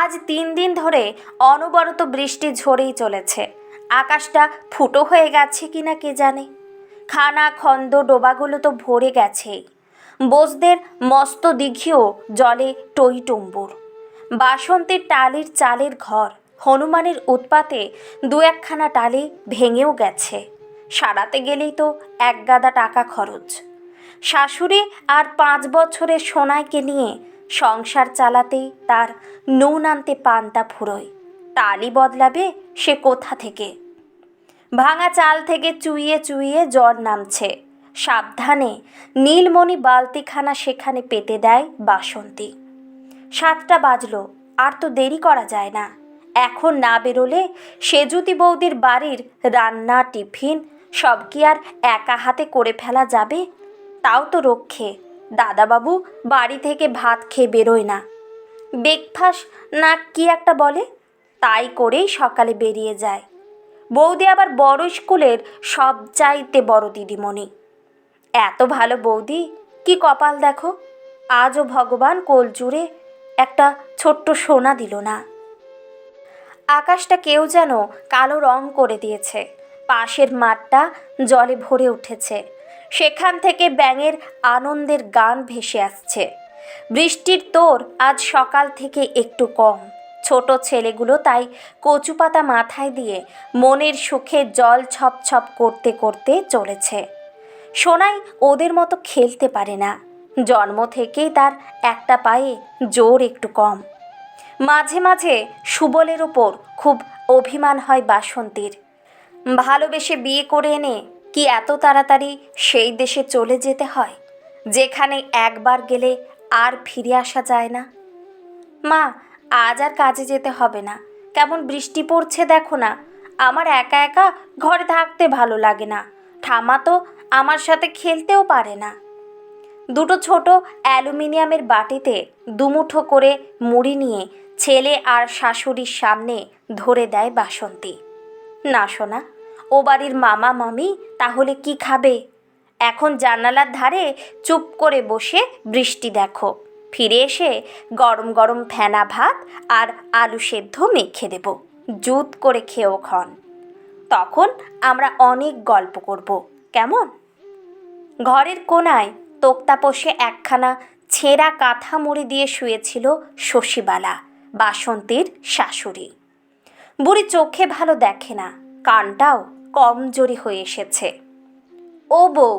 আজ তিন দিন ধরে অনবরত বৃষ্টি ঝরেই চলেছে। আকাশটা ফুটো হয়ে গেছে কিনা কে জানে? খানা, খন্দ, ডোবাগুলো তো ভরে গেছেই বোসদের মস্ত দিঘিও জলে টইটুম্বুর বাসন্তীর টালির চালের ঘর, হনুমানের উৎপাতে দু একখানা টালি ভেঙেও গেছে। সারাতে গেলেই তো এক গাদা টাকা খরচ। শাশুড়ি আর পাঁচ বছরের সোনাইকে নিয়ে সংসার চালাতেই তার নুন আনতে পান্তা ফুরোয়। তালি বদলাবে সে কোথা থেকে? ভাঙা চাল থেকে চুইয়ে চুইয়ে জ্বর নামছে। সাবধানে নীলমণি বালতিখানা সেখানে পেতে দেয় বাসন্তী। সাতটা বাজলো, আর তো দেরি করা যায় না। এখন না বেরোলে সেজুতি বৌদির বাড়ির রান্না, টিফিন সব কি আর একা হাতে করে ফেলা যাবে? তাও তো রক্ষে। দাদাবাবু বাড়ি থেকে ভাত খেয়ে বেরোয় না। ব্রেকফাস্ট না কি একটা বলে? তাই করেই সকালে বেরিয়ে যায়। বৌদি আবার বড় স্কুলের সব চাইতে বড় দিদিমণি। এত ভালো বৌদি, কি কপাল দেখো? আজও ভগবান কোল জুড়ে একটা ছোট্ট সোনা দিল না। আকাশটা কেউ যেন কালো রং করে দিয়েছে। পাশের মাঠটা জলে ভরে উঠেছে। সেখান থেকে ব্যাঙের আনন্দের গান ভেসে আসছে। বৃষ্টির তোর আজ সকাল থেকে একটু কম। ছোট ছেলেগুলো তাই কচুপাতা মাথায় দিয়ে মনের সুখে জল ছপ ছপ করতে করতে চলেছে। সোনাই ওদের মতো খেলতে পারে না। জন্ম থেকেই তার একটা পায়ে জোর একটু কম। মাঝে মাঝে সুবলের ওপর খুব অভিমান হয় বাসন্তীর। ভালোবেসে বিয়ে করে এনে কি এত তাড়াতাড়ি সেই দেশে চলে যেতে হয়, যেখানে একবার গেলে আর ফিরে আসা যায় না? মা, আজ আর কাজে যেতে হবে না। কেমন বৃষ্টি পড়ছে দেখো না। আমার একা একা ঘরে থাকতে ভালো লাগে না। ঠামা তো আমার সাথে খেলতেও পারে না। দুটো ছোট অ্যালুমিনিয়ামের বাটিতে দুমুঠো করে মুড়ি নিয়ে ছেলে আর শাশুড়ির সামনে ধরে দেয় বাসন্তী। না শোনা ও বাড়ির মামা, মামি, তাহলে কি খাবে? এখন জানালার ধারে চুপ করে বসে বৃষ্টি দেখো। ফিরে এসে গরম গরম ফেনা ভাত আর আলু সেদ্ধ মেখে দেব। জুত করে খেয়েও খন তখন আমরা অনেক গল্প করব। কেমন? ঘরের কোনায় তোক্তাপোষে একখানা ছেঁড়া কাঁথা মুড়ি দিয়ে শুয়েছিল শশীবালা, বাসন্তীর শাশুড়ি। বুড়ি চোখে ভালো দেখে না, কানটাও কমজোরি হয়ে এসেছে। ও বউ,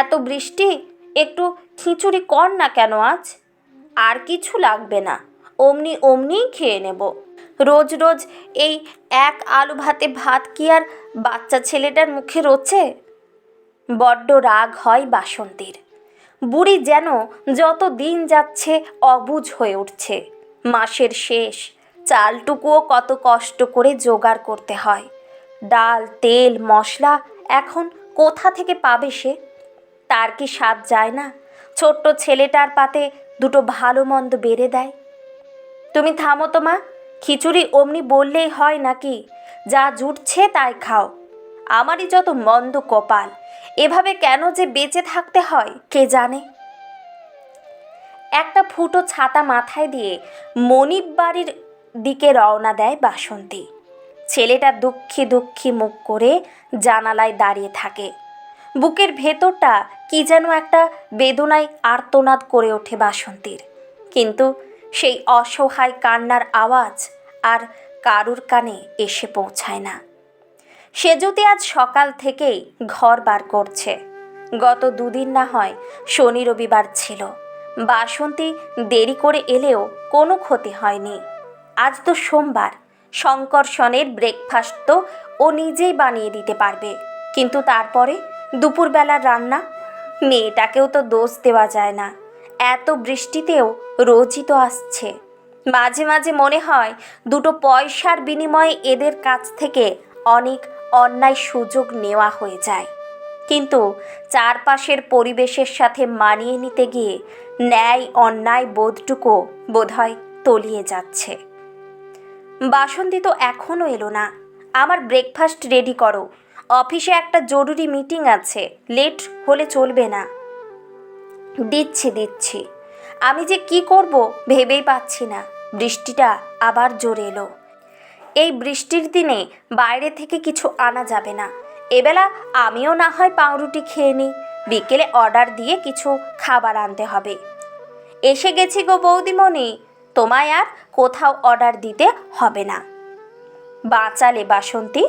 এত বৃষ্টি? একটু খিচুড়ি কর না কেন আজ? আর কিছু লাগবে না, অমনি অমনিই খেয়ে নেব। রোজ রোজ এই এক আলু ভাতে ভাত কি আর বাচ্চা ছেলেটার মুখে রোচে? বড্ড রাগ হয় বাসন্তীর। বুড়ি যেন যত দিন যাচ্ছে অবুজ হয়ে উঠছে। মাসের শেষ, চালটুকুও কত কষ্ট করে জোগাড় করতে হয়। ডাল, তেল, মশলা এখন কোথা থেকে পাবে সে? তার কি স্বাদ যায় না? ছোট্ট ছেলেটার পাতে দুটো ভালো মন্দ বেড়ে দেয়। তুমি থামো তো মা, খিচুড়ি অমনি বললেই হয় নাকি? যা জুটছে তাই খাও। আমারই যত মন্দ কপাল, এভাবে কেন যে বেঁচে থাকতে হয়, কে জানে? একটা ফুটো ছাতা মাথায় দিয়ে মনিব বাড়ির দিকে রওনা দেয় বাসন্তী। ছেলেটা দুঃখী দুঃখী মুখ করে জানালায় দাঁড়িয়ে থাকে। বুকের ভেতরটা কি যেন একটা বেদনায় আর্তনাদ করে ওঠে বাসন্তীর। কিন্তু সেই অসহায় কান্নার আওয়াজ আর কারুর কানে এসে পৌঁছায় না। সে যদি আজ সকাল থেকেই ঘর বার করছে। গত দুদিন না হয় শনি রবিবার ছিল। বাসন্তী দেরি করে এলেও কোনো ক্ষতি হয়নি। আজ তো সোমবার শঙ্কর্ষণের ব্রেকফাস্ট তো ও নিজেই বানিয়ে দিতে পারবে। কিন্তু তারপরে দুপুরবেলার রান্না, মেয়েটাকেও তো দোষ দেওয়া যায় না। এত বৃষ্টিতেও রোজই তো আসছে। মাঝে মাঝে মনে হয় দুটো পয়সার বিনিময়ে এদের কাছ থেকে অনেক অন্যায় সুযোগ নেওয়া হয়ে যায়। কিন্তু চারপাশের পরিবেশের সাথে মানিয়ে নিতে গিয়ে ন্যায় অন্যায় বোধটুকু বোধহয় তলিয়ে যাচ্ছে। বাসন্তী তো এখনও এলো না। আমার ব্রেকফাস্ট রেডি করো। অফিসে একটা জরুরি মিটিং আছে। লেট হলে চলবে না। দিচ্ছি দিচ্ছি। আমি যে কি করব ভেবেই পাচ্ছি না। বৃষ্টিটা আবার জোরে এলো। এই বৃষ্টির দিনে বাইরে থেকে কিছু আনা যাবে না। এবেলা আমিও না হয় পাউরুটি খেয়ে নিই। বিকেলে অর্ডার দিয়ে কিছু খাবার আনতে হবে। এসে গেছি গো বৌদিমণি। তোমায় আর কোথাও অর্ডার দিতে হবে না। বাঁচালে বাসন্তী,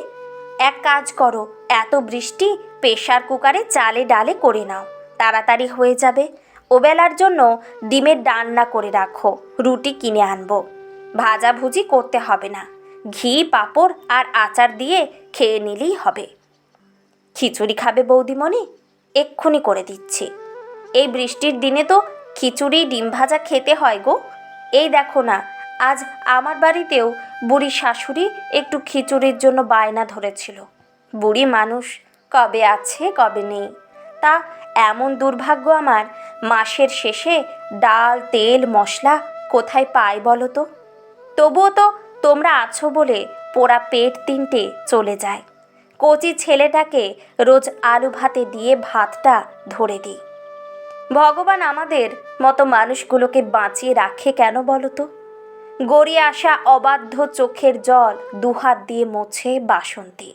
এক কাজ করো, এত বৃষ্টি প্রেশার কুকারে চালে ডালে করে নাও, তাড়াতাড়ি হয়ে যাবে। ওবেলার জন্য ডিমের ডান্না করে রাখো, রুটি কিনে আনব। ভাজাভুজি করতে হবে না, ঘি, পাঁপড় আর আচার দিয়ে খেয়ে নিলেই হবে। খিচুড়ি খাবে বৌদিমণি? এক্ষুনি করে দিচ্ছি। এই বৃষ্টির দিনে তো খিচুড়ি ডিম ভাজা খেতে হয় গো। এই দেখো না, আজ আমার বাড়িতেও বুড়ি শাশুড়ি একটু খিচুড়ির জন্য বায়না ধরেছিল। বুড়ি মানুষ কবে আছে, কবে নেই। তা এমন দুর্ভাগ্য আমার, মাসের শেষে ডাল, তেল, মশলা কোথায় পাই বলো তো? তবুও তো তোমরা আছো বলে পোড়া পেট তিনটে চলে যায়। কচি ছেলেটাকে রোজ আলু ভাতে দিয়ে ভাতটা ধরে দিই। ভগবান আমাদের মতো মানুষগুলোকে বাঁচিয়ে রাখে কেন বলো তো গড়িয়ে আসা অবাধ্য চোখের জল দুহাত দিয়ে মোছে বাসন্তী।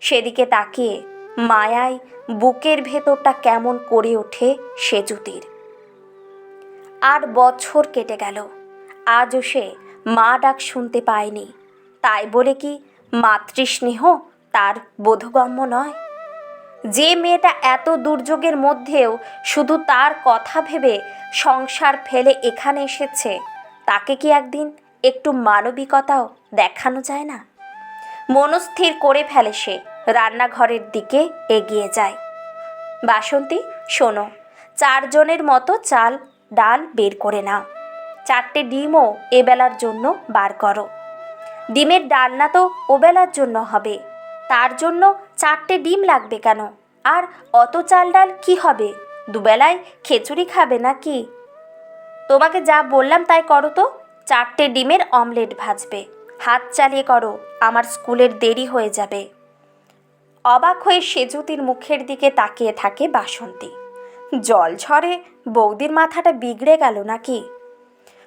সেদিকে তাকিয়ে মায়ায় বুকের ভেতরটা কেমন করে ওঠে সেজুতির। আট বছর কেটে গেল। আজও সে মা ডাক শুনতে পায়নি। তাই বলে কি মাতৃস্নেহ তার বোধগম্য নয়? যে মেয়েটা এত দুর্যোগের মধ্যেও শুধু তার কথা ভেবে সংসার ফেলে এখানে এসেছে, তাকে কি একদিন একটু মানবিকতাও দেখানো যায় না? মনস্থির করে ফেলে সে, রান্নাঘরের দিকে এগিয়ে যায়। বাসন্তী, শোনো, চারজনের মতো চাল, ডাল বের করে নাও। চারটে ডিমও এবেলার জন্য বার করো। ডিমের ডালনা তো ওবেলার জন্য হবে, তার জন্য চারটে ডিম লাগবে কেন? আর অত চাল ডাল কি হবে? দুবেলায় খিচুড়ি খাবে নাকি? তোমাকে যা বললাম তাই করো তো। চারটে ডিমের অমলেট ভাজবে। হাত চালিয়ে করো, আমার স্কুলের দেরি হয়ে যাবে। অবাক হয়ে সেজুতির মুখের দিকে তাকিয়ে থাকে বাসন্তী। জল ঝরে, বৌদির মাথাটা বিগড়ে গেল নাকি?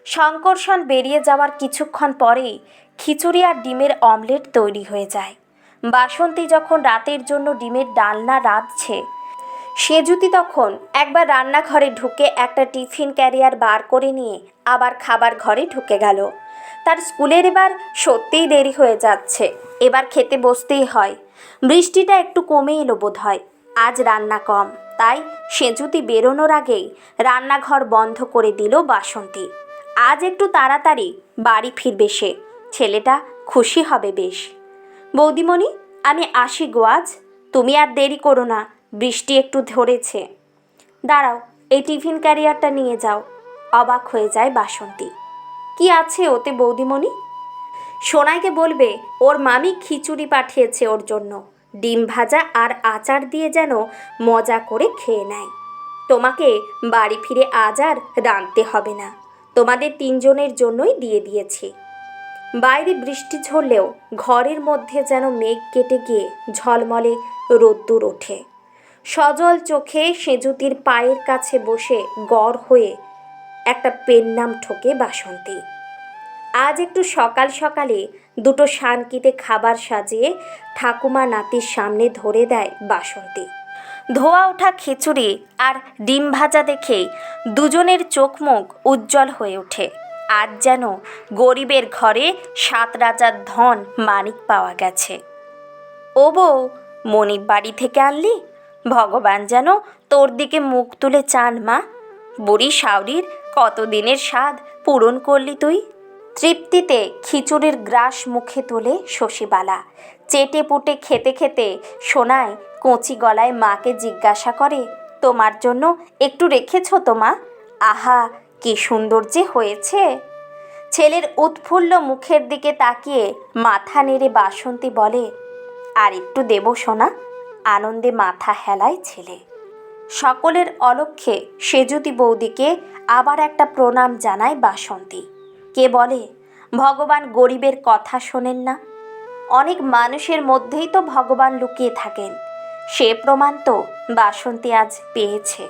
শঙ্কর্ষণ বেরিয়ে যাওয়ার কিছুক্ষণ পরেই খিচুড়ি আর ডিমের অমলেট তৈরি হয়ে যায়। বাসন্তী যখন রাতের জন্য ডিমের ডালনা রাঁধছে সেজুতি তখন একবার রান্নাঘরে ঢুকে একটা টিফিন ক্যারিয়ার বার করে নিয়ে আবার খাবার ঘরে ঢুকে গেল। তার স্কুলের এবার সত্যিই দেরি হয়ে যাচ্ছে। এবার খেতে বসতেই হয়। বৃষ্টিটা একটু কমে এলো বোধ হয় আজ রান্না কম। তাই সেজুতি বেরোনোর আগেই রান্নাঘর বন্ধ করে দিল বাসন্তী। আজ একটু তাড়াতাড়ি বাড়ি ফিরবে সে। ছেলেটা খুশি হবে বেশ। বৌদিমণি, আমি আসি গোয়াজ তুমি আর দেরি করো না, বৃষ্টি একটু ধরেছে। দাঁড়াও, এই টিফিন ক্যারিয়ারটা নিয়ে যাও। অবাক হয়ে যায় বাসন্তী। কি আছে ওতে বৌদিমণি? সোনাইকে বলবে, ওর মামি খিচুড়ি পাঠিয়েছে ওর জন্য। ডিম ভাজা আর আচার দিয়ে যেন মজা করে খেয়ে নেয়। তোমাকে বাড়ি ফিরে আজ আর রাঁধতে হবে না। তোমাদের তিনজনের জন্যই দিয়ে দিয়েছি। বাইরে বৃষ্টি ঝরলেও ঘরের মধ্যে যেন মেঘ কেটে গিয়ে ঝলমলে রোদ্দুর ওঠে। সজল চোখে সেজুতির পায়ের কাছে বসে গড় হয়ে একটা পেন নাম ঠোকে বাসন্তী। আজ একটু সকাল সকালে দুটো শানকিতে খাবার সাজিয়ে ঠাকুমা নাতির সামনে ধরে দেয় বাসন্তী। ধোয়া ওঠা খিচুড়ি আর ডিম ভাজা দেখেই দুজনের চোখ মুখ উজ্জ্বল হয়ে ওঠে। আজ যেন গরিবের ঘরে সাত রাজার ধন মানিক পাওয়া গেছে। ও বউ মনিব বাড়ি থেকে আনলি? ভগবান যেন তোর দিকে মুখ তুলে চান, মা। বুড়ি শাওরির কতদিনের স্বাদ পূরণ করলি তুই? তৃপ্তিতে খিচুড়ির গ্রাস মুখে তোলে শশীবালা। চেটে পুটে খেতে খেতে শোনায় কচি গলায় মাকে জিজ্ঞাসা করে, তোমার জন্য একটু রেখেছ তো, মা? আহা কি সুন্দর যে হয়েছে? ছেলের উৎফুল্ল মুখের দিকে তাকিয়ে মাথা নেড়ে বাসন্তী বলে, আর একটু দেব সোনা, আনন্দে মাথা হেলায় ছেলে। সকলের অলক্ষ্যে সেজুতি বৌদিকে আবার একটা প্রণাম জানায় বাসন্তী। কে বলে, ভগবান গরিবের কথা শোনেন না। অনেক মানুষের মধ্যেই তো ভগবান লুকিয়ে থাকেন। সে প্রমাণ তো বাসন্তী আজ পেয়েছে।